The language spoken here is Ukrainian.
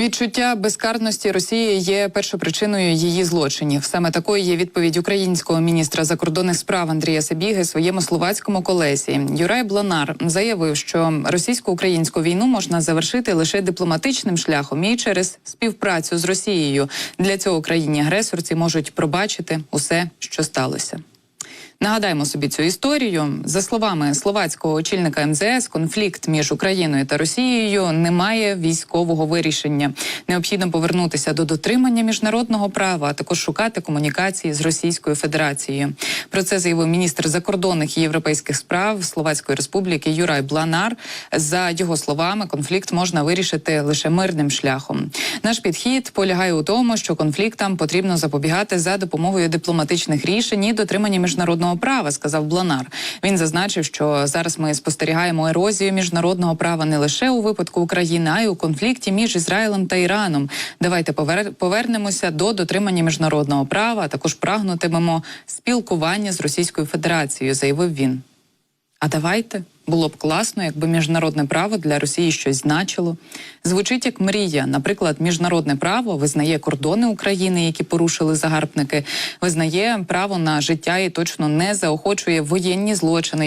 Відчуття безкарності Росії є першопричиною її злочинів. Саме такою є відповідь українського міністра закордонних справ Андрія Сабіги своєму словацькому колесі. Юрай Бланар заявив, що російсько-українську війну можна завершити лише дипломатичним шляхом і через співпрацю з Росією. Для цього країні агресорці можуть пробачити усе, що сталося. Нагадаємо собі цю історію. За словами словацького очільника МЗС, конфлікт між Україною та Росією не має військового вирішення. Необхідно повернутися до дотримання міжнародного права, а також шукати комунікації з Російською Федерацією. Про це заявив міністр закордонних і європейських справ Словацької Республіки Юрай Бланар. За його словами, конфлікт можна вирішити лише мирним шляхом. Наш підхід полягає у тому, що конфліктам потрібно запобігати за допомогою дипломатичних рішень і дотримання міжнародного права, сказав Бланар. Він зазначив, що зараз ми спостерігаємо ерозію міжнародного права не лише у випадку України, а й у конфлікті між Ізраїлем та Іраном. Давайте повернемося до дотримання міжнародного права. а Також прагнутимемо спілкування з Російською Федерацією, заявив він. А давайте було б класно, якби міжнародне право для Росії щось значило. Звучить як мрія. Наприклад, міжнародне право визнає кордони України, які порушили загарбники, визнає право на життя і точно не заохочує воєнні злочини.